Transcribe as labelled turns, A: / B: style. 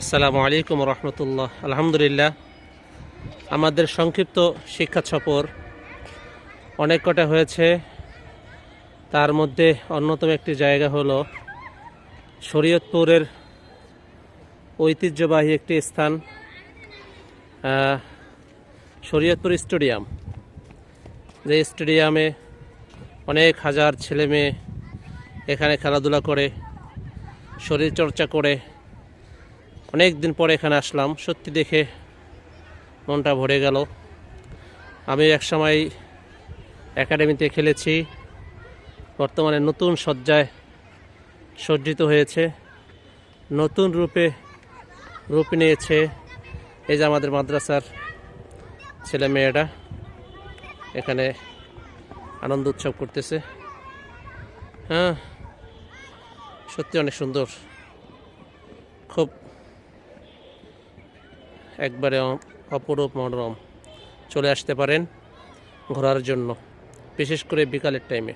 A: আসসালামু আলাইকুম রহমতুল্লাহ। আলহামদুলিল্লাহ, আমাদের সংক্ষিপ্ত শিক্ষা সফর অনেক কটা হয়েছে। তার মধ্যে অন্যতম একটি জায়গা হলো শরীয়তপুরের ঐতিহ্যবাহী একটি স্থান শরীয়তপুর স্টেডিয়াম। যে স্টেডিয়ামে অনেক হাজার ছেলে মেয়ে এখানে খেলাধুলা করে, শরীরচর্চা করে অনেক দিন পরে এখানে আসলাম। সত্যি দেখে মনটা ভরে গেল। আমি একসময় একাডেমিতে খেলেছি। বর্তমানে নতুন সজ্জায় সজ্জিত হয়েছে। নতুন রূপে রূপ নিয়েছে এই যে আমাদের মাদ্রাসার ছেলে মেয়েরা এখানে আনন্দ উৎসব করতেছে। হ্যাঁ সত্যি অনেক সুন্দর। খুব একবারে অপরূপ মনোরম চলে আসতে পারেন ঘোরার জন্য বিশেষ করে বিকালের টাইমে